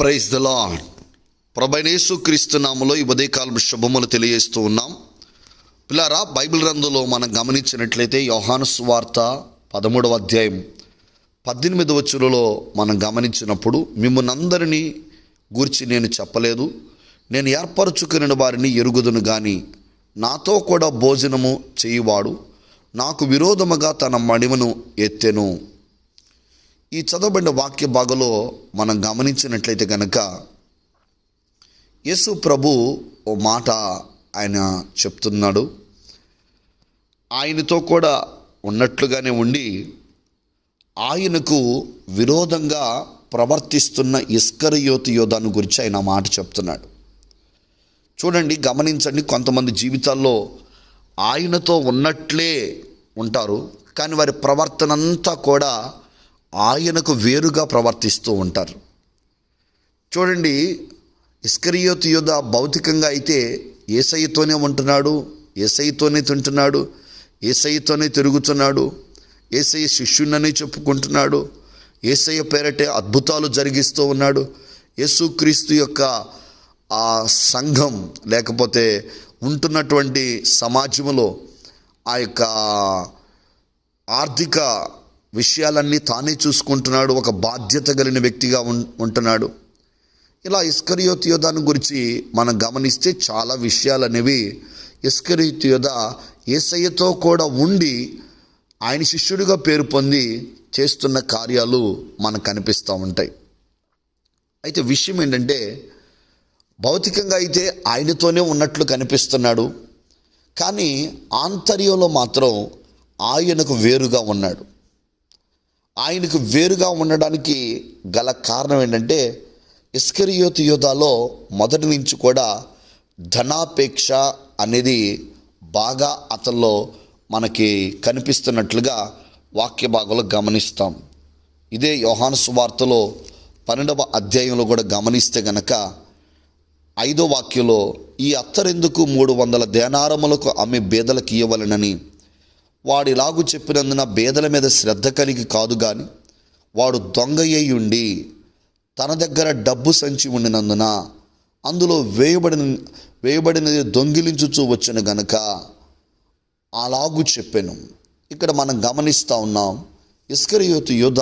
Praise the lord ప్రభైనేసు క్రీస్తునామలో ఈ ఉదయకాలం శుభములు తెలియజేస్తూ ఉన్నాం. పిల్లారా బైబిల్ రందులో మనం గమనించినట్లయితే యోహాను సువార్త పదమూడవ అధ్యాయం పద్దెనిమిదవ వచ్చులలో మనం గమనించినప్పుడు మిమ్మల్నందరినీ గూర్చి నేను చెప్పలేదు. నేను ఏర్పరచుకుని వారిని ఎరుగుదును కానీ నాతో కూడా భోజనము చేయువాడు నాకు విరోధముగా తన మణిమను ఎత్తెను. ఈ చదవబడిన వాక్య భాగంలో మనం గమనించినట్లయితే కనుక యేసు ప్రభు ఓ మాట ఆయన చెప్తున్నాడు. ఆయనతో కూడా ఉన్నట్లుగానే ఉండి ఆయనకు విరోధంగా ప్రవర్తిస్తున్న ఇస్కరయోతి యోధాను గురించి ఆయన మాట చెప్తున్నాడు. చూడండి గమనించండి కొంతమంది జీవితాల్లో ఆయనతో ఉన్నట్లే ఉంటారు కానీ వారి ప్రవర్తన అంతా కూడా ఆయనకు వేరుగా ప్రవర్తిస్తూ ఉంటారు. చూడండి ఇస్కరియోతు యుధ భౌతికంగా అయితే ఏసైతోనే ఉంటున్నాడు ఏసైతోనే తింటున్నాడు ఏసైతోనే తిరుగుతున్నాడు ఏసై శిష్యునని చెప్పుకుంటున్నాడు ఏసయ్య పేరటే అద్భుతాలు జరిగిస్తూ ఉన్నాడు. యేసుక్రీస్తు యొక్క ఆ సంఘం లేకపోతే ఉంటున్నటువంటి సమాజంలో ఆ యొక్క ఆర్థిక విషయాలన్నీ తానే చూసుకుంటున్నాడు ఒక బాధ్యత కలిగిన వ్యక్తిగా ఉం ఉంటున్నాడు. ఇలా ఇస్కరియోత్ గురించి మనం గమనిస్తే చాలా విషయాలు అనేవి ఇస్కరియోతియోధ ఏసయ్యతో కూడా ఉండి ఆయన శిష్యుడిగా పేరు పొంది చేస్తున్న కార్యాలు మనకు కనిపిస్తూ ఉంటాయి. అయితే విషయం ఏంటంటే భౌతికంగా అయితే ఆయనతోనే ఉన్నట్లు కనిపిస్తున్నాడు కానీ ఆంతర్యంలో మాత్రం ఆయనకు వేరుగా ఉన్నాడు. ఆయనకు వేరుగా ఉండడానికి గల కారణం ఏంటంటే ఇస్కరియోతు యోధాలో మొదటి నుంచి కూడా ధనాపేక్ష అనేది బాగా అతనిలో మనకి కనిపిస్తున్నట్లుగా వాక్య భాగంలో గమనిస్తాం. ఇదే యోహాను సువార్తలో పన్నెండవ అధ్యాయంలో కూడా గమనిస్తే గనక ఐదో వాక్యంలో ఈ అత్తరెందుకు మూడు వందల దేనారములకు అమ్మి బేదలకు ఇవ్వవలనని వాడిలాగు చెప్పినందున బేదల మీద శ్రద్ధ కలిగి కాదు గాని వాడు దొంగ ఉండి తన దగ్గర డబ్బు సంచి ఉండినందున అందులో వేయబడిన వేయబడినది దొంగిలించుచూ వచ్చిన గనక అలాగూ చెప్పాను. ఇక్కడ మనం గమనిస్తూ ఉన్నాం ఇస్కరియోతు యుధ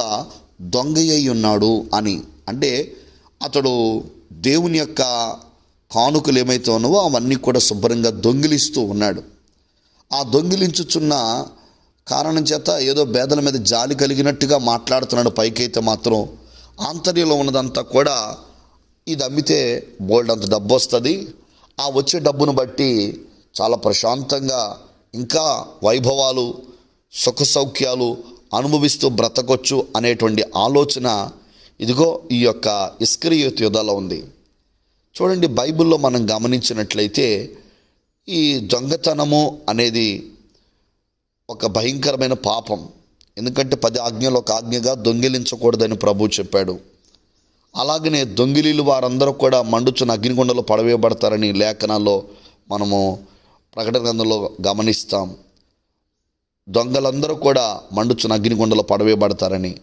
దొంగ అయి ఉన్నాడు అని. అంటే అతడు దేవుని యొక్క కానుకలు ఏమైతే ఉన్నావో అవన్నీ కూడా శుభ్రంగా దొంగిలిస్తూ ఉన్నాడు. ఆ దొంగిలించుచున్న కారణం చేత ఏదో బేదల మీద జాలి కలిగినట్టుగా మాట్లాడుతున్నాడు. పైకైతే మాత్రం ఆంతర్యంలో ఉన్నదంతా కూడా ఇది అమ్మితే బోల్డ్ అంత డబ్బు వస్తుంది. ఆ వచ్చే డబ్బును బట్టి చాలా ప్రశాంతంగా ఇంకా వైభవాలు సుఖ సౌఖ్యాలు అనుభవిస్తూ బ్రతకొచ్చు అనేటువంటి ఆలోచన ఇదిగో ఈ యొక్క ఇస్కరియోత్ యుధాలో ఉంది. చూడండి బైబిల్లో మనం గమనించినట్లయితే ఈ దొంగతనము అనేది ఒక భయంకరమైన పాపం. ఎందుకంటే పది ఆజ్ఞలు ఒక ఆజ్ఞగా దొంగిలించకూడదని ప్రభు చెప్పాడు. అలాగనే దొంగిలీలు వారందరూ కూడా మండుచున్న అగ్నిగుండలో పడవేయబడతారని లేఖనాల్లో మనము ప్రకటన గ్రంథంలో గమనిస్తాం. దొంగలందరూ కూడా మండుచున్న అగ్నిగుండలో పడవేయబడతారని.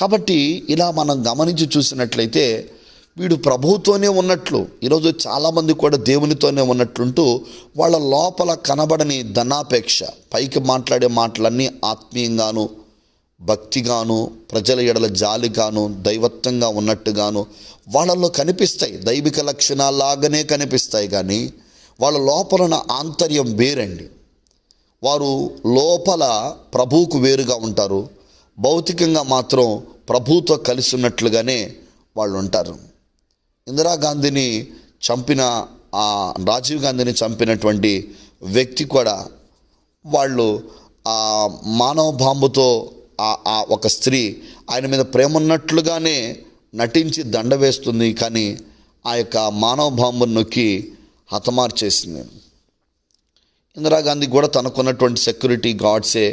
కాబట్టి ఇలా మనం గమనించి చూసినట్లయితే వీడు ప్రభువుతోనే ఉన్నట్లు ఈరోజు చాలామంది కూడా దేవునితోనే ఉన్నట్లుంటూ వాళ్ళ లోపల కనబడని ధనాపేక్ష పైకి మాట్లాడే మాటలన్నీ ఆత్మీయంగాను భక్తిగాను ప్రజల ఎడల జాలిగాను దైవత్వంగా ఉన్నట్టుగాను వాళ్ళల్లో కనిపిస్తాయి. దైవిక లక్షణాలాగానే కనిపిస్తాయి కానీ వాళ్ళ లోపలన ఆంతర్యం వేరండి. వారు లోపల ప్రభువుకు వేరుగా ఉంటారు. భౌతికంగా మాత్రం ప్రభుతో కలిసి ఉన్నట్లుగానే వాళ్ళు ఉంటారు ఇందిరాగాంధీని చంపిన ఆ రాజీవ్ గాంధీని చంపినటువంటి వ్యక్తి కూడా వాళ్ళు ఆ మానవ బాంబుతో ఆ- ఆ ఒక స్త్రీ ఆయన మీద ప్రేమ ఉన్నట్లుగానే నటించి దండ వేస్తుంది కానీ ఆ యొక్క మానవ బాంబును నొక్కి హతమార్చేసింది. ఇందిరాగాంధీ కూడా తనకున్నటువంటి సెక్యూరిటీ గార్డ్సే.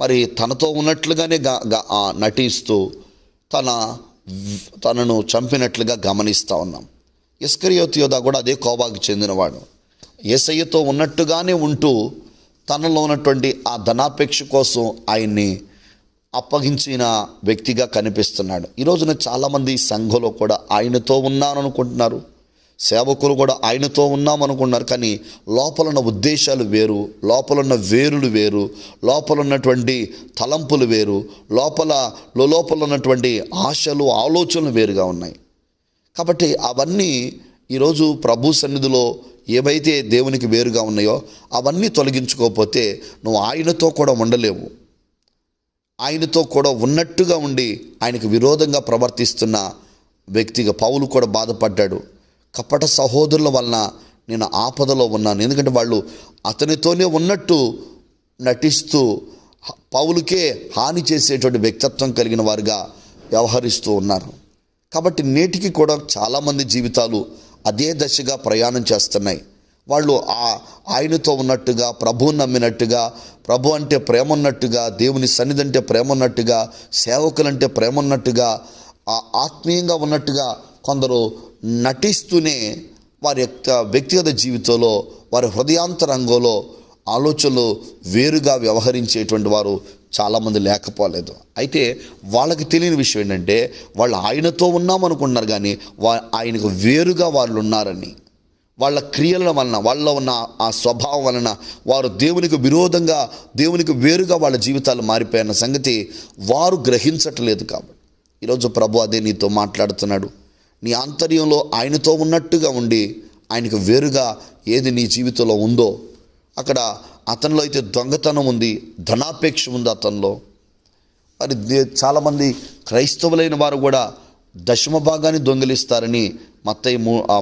మరి తనతో ఉన్నట్లుగానే గా నటిస్తూ తన తనను చంపినట్లుగా గమనిస్తూ ఉన్నాం. ఇస్కరియోత్ యోధ కూడా అదే కోబాకు చెందినవాడు. ఏసయ్యతో ఉన్నట్టుగానే ఉంటూ తనలో ఉన్నటువంటి ఆ ధనాపేక్ష కోసం ఆయన్ని అప్పగించిన వ్యక్తిగా కనిపిస్తున్నాడు. ఈరోజున చాలామంది సంఘంలో కూడా ఆయనతో ఉన్నాను అనుకుంటున్నారు సేవకులు కూడా ఆయనతో ఉన్నాం అనుకున్నారు కానీ లోపల ఉన్న ఉద్దేశాలు వేరు లోపల ఉన్న వేరులు వేరు లోపల ఉన్నటువంటి తలంపులు వేరు లోపల లోపల ఉన్నటువంటి ఆశలు ఆలోచనలు వేరుగా ఉన్నాయి. కాబట్టి అవన్నీ ఈరోజు ప్రభు సన్నిధిలో ఏవైతే దేవునికి వేరుగా ఉన్నాయో అవన్నీ తొలగించుకోకపోతే నువ్వు ఆయనతో కూడా ఉండలేవు. ఆయనతో కూడా ఉన్నట్టుగా ఉండి ఆయనకు విరోధంగా ప్రవర్తిస్తున్న వ్యక్తిగా పౌలు కూడా బాధపడ్డాడు. కపట సహోదరుల వలన నేను ఆపదలో ఉన్నాను. ఎందుకంటే వాళ్ళు అతనితోనే ఉన్నట్టు నటిస్తూ హ- పౌలుకే హాని చేసేటువంటి వ్యక్తిత్వం కలిగిన వారుగా వ్యవహరిస్తూ ఉన్నారు. కాబట్టి నేటికి కూడా చాలామంది జీవితాలు అదే దశగా ప్రయాణం చేస్తున్నాయి. వాళ్ళు ఆ ఆయనతో ఉన్నట్టుగా ప్రభువుని నమ్మినట్టుగా ప్రభు అంటే ప్రేమ ఉన్నట్టుగా దేవుని సన్నిధి అంటే ప్రేమ ఉన్నట్టుగా సేవకులంటే ప్రేమ ఉన్నట్టుగా ఆ ఆత్మీయంగా ఉన్నట్టుగా కొందరు నటిస్తూనే వారి యొక్క వ్యక్తిగత జీవితంలో వారి హృదయాంతరంగంలో ఆలోచనలు వేరుగా వ్యవహరించేటువంటి వారు చాలామంది లేకపోలేదు. అయితే వాళ్ళకి తెలియని విషయం ఏంటంటే వాళ్ళు ఆయనతో ఉన్నామనుకుంటున్నారు కానీ వా ఆయనకు వేరుగా వాళ్ళు ఉన్నారని. వాళ్ళ క్రియల వలన వాళ్ళ ఉన్న ఆ స్వభావం వలన వారు దేవునికి విరోధంగా దేవునికి వేరుగా వాళ్ళ జీవితాలు మారిపోయిన సంగతి వారు గ్రహించట్లేదు కాబట్టి. ఈరోజు ప్రభు అదే నీతో మాట్లాడుతున్నాడు. నీ ఆంతర్యంలో ఆయనతో ఉన్నట్టుగా ఉండి ఆయనకు వేరుగా ఏది నీ జీవితంలో ఉందో అక్కడ అతనిలో అయితే దొంగతనం ఉంది ధనాపేక్ష ఉంది అతనిలో. మరి దే- చాలామంది క్రైస్తవులైన వారు కూడా దశమ భాగాన్ని దొంగిలిస్తారని మత్తయ్య మూ ఆ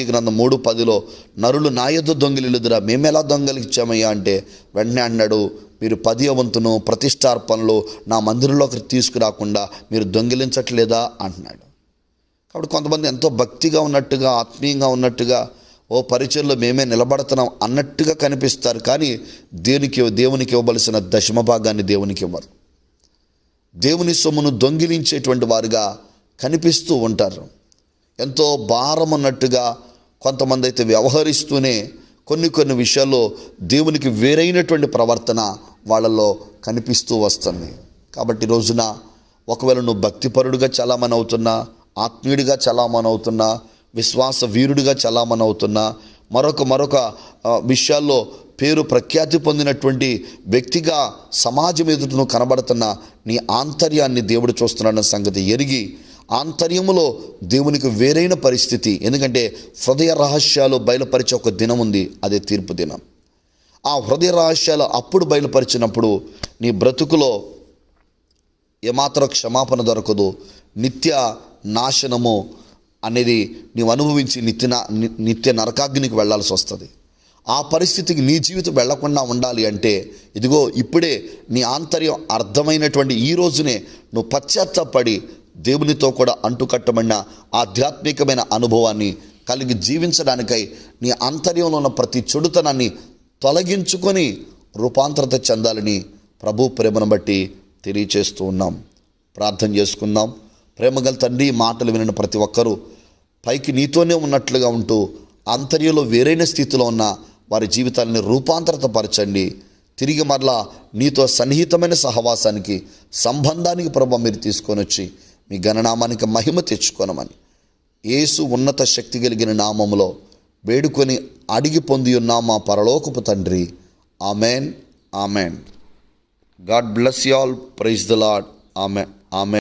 గ్రంథం మూడు పదిలో నరులు నా యొద్ద దొంగిలిదురా మేము ఎలా దొంగలిచ్చామయ్యా అంటే వెంటనే అన్నాడు మీరు పది వంతును ప్రతిష్టార్పణలు నా మందిరంలోకి తీసుకురాకుండా మీరు దొంగిలించట్లేదా అంటున్నాడు. కాబట్టి కొంతమంది ఎంతో భక్తిగా ఉన్నట్టుగా ఆత్మీయంగా ఉన్నట్టుగా ఓ పరిచయంలో మేమే నిలబడుతున్నాం అన్నట్టుగా కనిపిస్తారు. కానీ దేనికి దేవునికి ఇవ్వవలసిన దశమ భాగాన్ని దేవునికి ఇవ్వరు. దేవుని సొమ్మును దొంగిలించేటువంటి వారుగా కనిపిస్తూ ఉంటారు. ఎంతో భారం ఉన్నట్టుగా కొంతమంది అయితే వ్యవహరిస్తూనే కొన్ని కొన్ని విషయాల్లో దేవునికి వేరైనటువంటి ప్రవర్తన వాళ్ళలో కనిపిస్తూ వస్తుంది. కాబట్టి రోజున ఒకవేళ నువ్వు భక్తిపరుడుగా చలామణి అవుతున్నా ఆత్మీయుడిగా చలామణవుతున్నా విశ్వాస వీరుడిగా చలామణవుతున్నా మరొక మరొక విషయాల్లో పేరు ప్రఖ్యాతి పొందినటువంటి వ్యక్తిగా సమాజం ఎదుట కనబడుతున్న నీ ఆంతర్యాన్ని దేవుడు చూస్తున్నాడన్న సంగతి ఎరిగి ఆంతర్యములో దేవునికి వేరైన పరిస్థితి. ఎందుకంటే హృదయ రహస్యాలు బయలుపరిచే ఒక దినం ఉంది అదే తీర్పు దినం. ఆ హృదయ రహస్యాలు అప్పుడు బయలుపరిచినప్పుడు నీ బ్రతుకులో ఏమాత్రం క్షమాపణ దొరకదు. నిత్య నాశనము అనేది నీవు అనుభవించి నిత్య ని- నిత్య నరకాగ్నికి వెళ్ళాల్సి వస్తుంది. ఆ పరిస్థితికి నీ జీవితం వెళ్ళకుండా ఉండాలి అంటే ఇదిగో ఇప్పుడే నీ ఆంతర్యం అర్థమైనటువంటి ఈ రోజునే నువ్వు పశ్చాత్తాపడి దేవునితో కూడా అంటుకట్టబడిన ఆధ్యాత్మికమైన అనుభవాన్ని కలిగి జీవించడానికై నీ ఆంతర్యంలో ఉన్న ప్రతి చెడుతనాన్ని తొలగించుకొని రూపాంతరత చెందాలని ప్రభు ప్రేమను బట్టి తెలియచేస్తూ ఉన్నాం. ప్రార్థన చేసుకుందాం. ప్రేమగల తండ్రి మాటలు వినని ప్రతి ఒక్కరూ పైకి నీతోనే ఉన్నట్లుగా ఉంటూ అంతర్యంలో వేరైన స్థితిలో ఉన్న వారి జీవితాలని రూపాంతరతపరచండి. తిరిగి మరలా నీతో సన్నిహితమైన సహవాసానికి సంబంధానికి ప్రభు మీరు తీసుకొని వచ్చి మీ గణనామానికి మహిమ తెచ్చుకోనమని. యేసు ఉన్నత శక్తి కలిగిన నామములో వేడుకొని అడిగి పొంది ఉన్నాం మా పరలోకపు తండ్రి. Amen amen. God bless you all. Praise the lord amen amen.